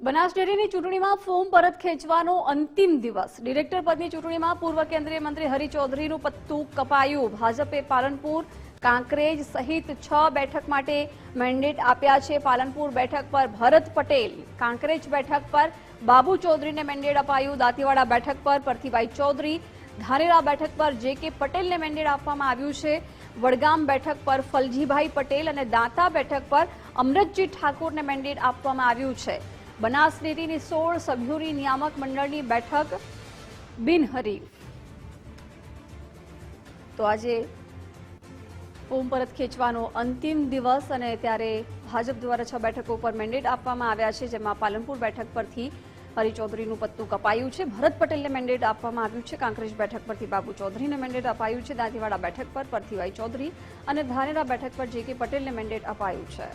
બનાસ ડેરીની ચૂંટણીમાં ફોર્મ પરત ખેંચવાનો અંતિમ દિવસ. ડિરેક્ટર પદની ચૂંટણીમાં પૂર્વ કેન્દ્રીય મંત્રી હરિચૌધરીનું પત્તું કપાયું. ભાજપે પાલનપુર, કાંકરેજ સહિત છ બેઠક માટે મેન્ડેટ આપ્યા છે. પાલનપુર બેઠક પર ભરત પટેલ, કાંકરેજ બેઠક પર બાબુ ચૌધરીને મેન્ડેટ અપાયું. દાંતીવાડા બેઠક પર પરથીભાઈ ચૌધરી, ધાનેરા બેઠક પર જે કે પટેલને મેન્ડેટ આપવામાં આવ્યું છે. વડગામ બેઠક પર ફલજીભાઈ પટેલ અને દાંતા બેઠક પર અમરતજી ઠાકોરને મેન્ડેટ આપવામાં આવ્યું છે. બનાસ ડેરીની સોળ સભ્યોની નિયામક મંડળની બેઠક બિનહરીફ. તો આજે ઓમ પરત ખેંચવાનો અંતિમ દિવસ અને ત્યારે ભાજપ દ્વારા છ બેઠકો પર મેન્ડેટ આપવામાં આવ્યા છે, જેમાં પાલનપુર બેઠક પરથી હરિચૌધરીનું પત્તું કપાયું છે. ભરત પટેલને મેન્ડેટ આપવામાં આવ્યું છે, કાંકરેજ બેઠક પરથી બાબુ ચૌધરીને મેન્ડેટ અપાયું છે, દાંતીવાડા બેઠક પર પરથીભાઈ ચૌધરી અને ધાનેરા બેઠક પર જે કે પટેલને મેન્ડેટ અપાયું છે.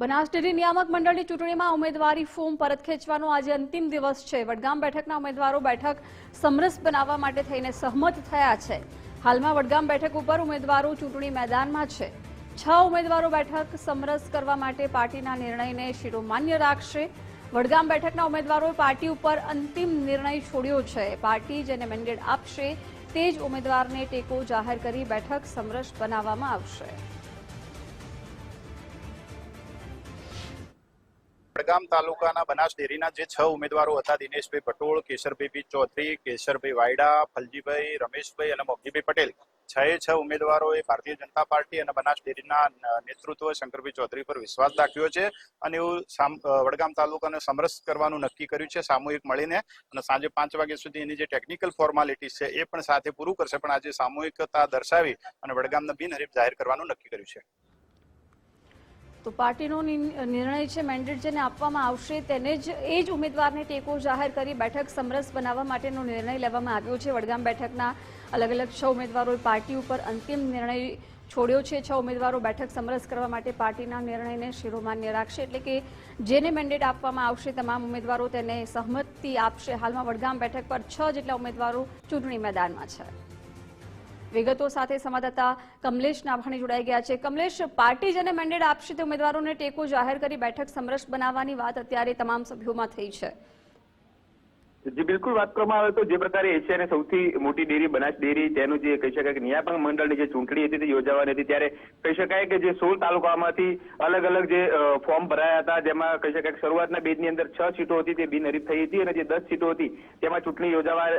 બનાસ નિયામક મંડળની ચૂંટણીમાં ઉમેદવારી ફોર્મ પરત ખેંચવાનો આજે અંતિમ દિવસ છે. વડગામ બેઠકના ઉમેદવારો બેઠક સમરસ બનાવવા માટે થઈને સહમત થયા છે. હાલમાં વડગામ બેઠક ઉપર ઉમેદવારો ચૂંટણી મેદાનમાં છે. છ ઉમેદવારો બેઠક સમરસ કરવા માટે પાર્ટીના નિર્ણયને શિરોમાન્ય રાખશે. વડગામ બેઠકના ઉમેદવારોએ પાર્ટી ઉપર અંતિમ નિર્ણય છોડ્યો છે. પાર્ટી જેને મેન્ડેટ આપશે, તે જ ઉમેદવારને ટેકો જાહેર કરી બેઠક સમરસ બનાવવામાં આવશે. વડગામ તાલુકાના બનાસ ડેરીના જે છ ઉમેદવારો હતા, દિનેશભાઈ પટોળ, કેશરભાઈ ચૌધરી, કેશરભાઈ વાયડા, ફલજીભાઈ રમેશભાઈ અને મોગજીભાઈ પટેલ છ એ છ ઉમેદવારોએ ભારતીય જનતા પાર્ટી અને બનાસ ડેરીના નેતૃત્વ શંકરભાઈ ચૌધરી પર વિશ્વાસ દાખ્યો છે અને એવું વડગામ તાલુકાને સમરસ કરવાનું નક્કી કર્યું છે, સામૂહિક મળીને અને સાંજે પાંચ વાગ્યા સુધી એની જે ટેકનિકલ ફોર્માલિટીઝ છે એ પણ સાથે પૂરું કરશે, પણ આજે સામૂહિકતા દર્શાવી અને વડગામને બિનહરીફ જાહેર કરવાનું નક્કી કર્યું છે. તો પાર્ટીનો નિર્ણ- નિર્ણય છે મેન્ડેટ જેને આપવામાં આવશે તેને જ, એ જ ઉમેદવારને ટેકો જાહેર કરી બેઠક સમરસ બનાવવા માટેનો નિર્ણય લેવામાં આવ્યો છે. વડગામ બેઠકના અલગ અલગ છ ઉમેદવારોએ પાર્ટી ઉપર અંતિમ નિર્ણય છોડ્યો છે. છ ઉમેદવારો બેઠક સમરસ કરવા માટે પાર્ટીના નિર્ણયને શિરોમાન્ય રાખશે. એટલે કે જેને મેન્ડેટ આપવામાં આવશે તમામ ઉમેદવારો તેને સહમતિ આપશે. હાલમાં વડગામ બેઠક પર છ જેટલા ઉમેદવારો ચૂંટણી મેદાનમાં છે. વિગતો સાથે સંવાદદાતા કમલેશ નાભાણી જોડાઈ ગયા છે. કમલેશ, પાર્ટી જેને મેન્ડેટ આપશે તે ઉમેદવારોને ટેકો જાહેર કરી બેઠક સમરસ બનાવવાની વાત અત્યારે તમામ સભ્યોમાં થઈ છે. જે, બિલકુલ વાત કરવામાં આવે તો જે પ્રકારે એશિયાની સૌથી મોટી ડેરી, બનાસ ડેરી, તેનું જે કહી શકાય કે નિયામક મંડળની જે ચૂંટણી હતી તે યોજાવાની હતી. ત્યારે કહી શકાય કે જે સોળ તાલુકામાંથી અલગ અલગ જે ફોર્મ ભરાયા હતા, જેમાં કહી શકાય કે શરૂઆતના બેચની અંદર છ સીટો હતી, તે બિનહરીફ થઈ હતી અને જે દસ સીટો હતી તેમાં ચૂંટણી યોજાવા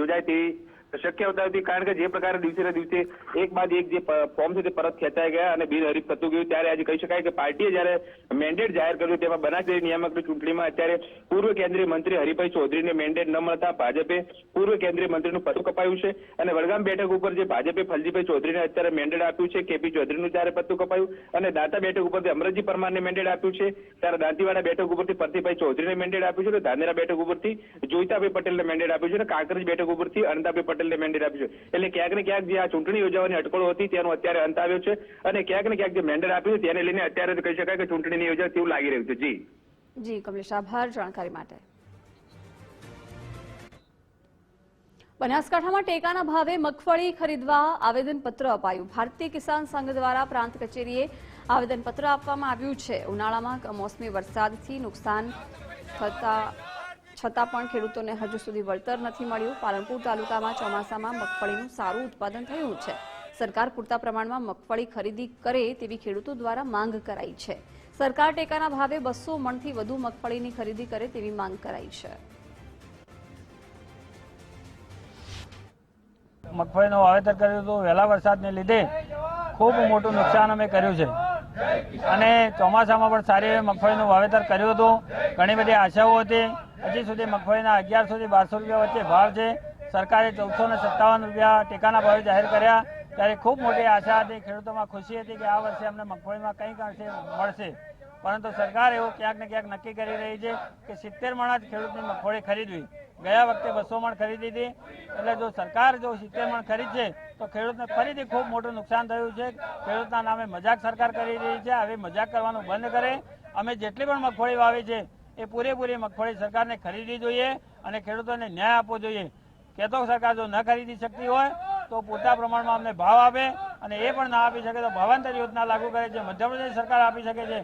યોજાય તેવી શક્યતા નથી કારણ કે જે પ્રકારે દિવસે દિવસે એક બાદ એક જે ફોર્મ છે તે પરત ખેંચાઈ ગયા અને બિનહરીફ થતું ગયું. ત્યારે આજે કહી શકાય કે પાર્ટીએ જ્યારે મેન્ડેટ જાહેર કર્યું તેમાં બનાસડેરી નિયામકની ચૂંટણીમાં અત્યારે પૂર્વ કેન્દ્રીય મંત્રી હરિભાઈ ચૌધરીને મેન્ડેટ ન મળતા ભાજપે પૂર્વ કેન્દ્રીય મંત્રીનું પદ કપાયું છે અને વડગામ બેઠક ઉપર જે ભાજપે ફલજીભાઈ ચૌધરીને અત્યારે મેન્ડેટ આપ્યું છે, કેપી ચૌધરીનું ત્યારે પત્તું કપાયું અને દાંતા બેઠક ઉપરથી અમરજી પરમારને મેન્ડેટ આપ્યું છે, ત્યારે દાંતીવાડા બેઠક ઉપરથી પરથીભાઈ ચૌધરીને મેન્ડેટ આપ્યું છે અને ધાનેરા બેઠક ઉપરથી જોઈતાભાઈ પટેલને મેન્ડેટ આપ્યું છે અને કાંકરેજ બેઠક ઉપરથી અનંતાભાઈ પટેલને મેન્ડેટ આપ્યું છે. એટલે ક્યાંક ને ક્યાંક જે આ ચૂંટણી યોજવાની અટકળો હતી, તેનો અત્યારે અંત આવ્યો છે. અને ક્યાંક ને ક્યાંક જે મેન્ડેટ આપ્યું તેને લઈને અત્યારે કહી શકાય કે ચૂંટણી નહીં યોજાય તેવું લાગી રહ્યું છે. જી. જી, કમલેશ, આભાર જાણકારી માટે. બનાસકાંઠામાં ટેકાના ભાવે મગફળી ખરીદવા આવેદનપત્ર અપાયું. ભારતીય કિસાન સંઘ દ્વારા પ્રાંત કચેરીએ આવેદનપત્ર આપવામાં આવ્યું છે. ઉનાળામાં કમોસમી વરસાદથી નુકસાન થતા છતાં પણ ખેડૂતોને હજુ સુધી વળતર નથી મળ્યું. પાલનપુર તાલુકામાં ચોમાસામાં મગફળીનું સારું ઉત્પાદન થયું છે. સરકાર પૂરતા પ્રમાણમાં મગફળી ખરીદી કરે તેવી ખેડૂતો દ્વારા માંગ કરાઈ છે. સરકાર ટેકાના ભાવે બસો મણથી વધુ મગફળીની ખરીદી કરે તેવી માંગ કરાઈ છે. મગફળીનું વાવેતર કર્યું હતું. વહેલા વરસાદને લીધે ખૂબ મોટું નુકસાન અમે કર્યું છે. અને ચોમાસામાં પણ સારી એવી મગફળીનું વાવેતર કર્યું હતું. ઘણી બધી આશાઓ હતી. હજી સુધી મગફળીના અગિયારસોથી બારસો રૂપિયા વચ્ચે ભાવ છે. સરકારે ચૌદસો ને સત્તાવન રૂપિયા ટેકાના ભાવે જાહેર કર્યા. ત્યારે ખૂબ મોટી આશા હતી. ખેડૂતોમાં ખુશી હતી કે આ વર્ષે અમને મગફળીમાં કંઈક અંશે મળશે. પરંતુ સરકાર એવું ક્યાંક ને ક્યાંક નક્કી કરી રહી છે કે સિત્તેર મણ જ ખેડૂતની મગફળી ખરીદવી. ગયા વખતે બસો મણ ખરીદી હતી. એટલે જો સરકાર જો સિત્તેર મણ ખરીદશે, તો ખેડૂતને ફરીથી ખૂબ મોટું નુકસાન થયું છે. ખેડૂતના નામે મજાક સરકાર કરી રહી છે. આવી મજાક કરવાનું બંધ કરે. અમે જેટલી પણ મગફળી વાવી છે, એ પૂરેપૂરી મગફળી સરકારને ખરીદવી જોઈએ અને ખેડૂતોને ન્યાય આપવો જોઈએ. કહેતો સરકાર જો ન ખરીદી શકતી હોય, તો પૂરતા પ્રમાણમાં અમને ભાવ આપે અને એ પણ ના આપી શકે તો ભાવાંતર યોજના લાગુ કરે છે. મધ્યપ્રદેશ સરકાર આપી શકે છે.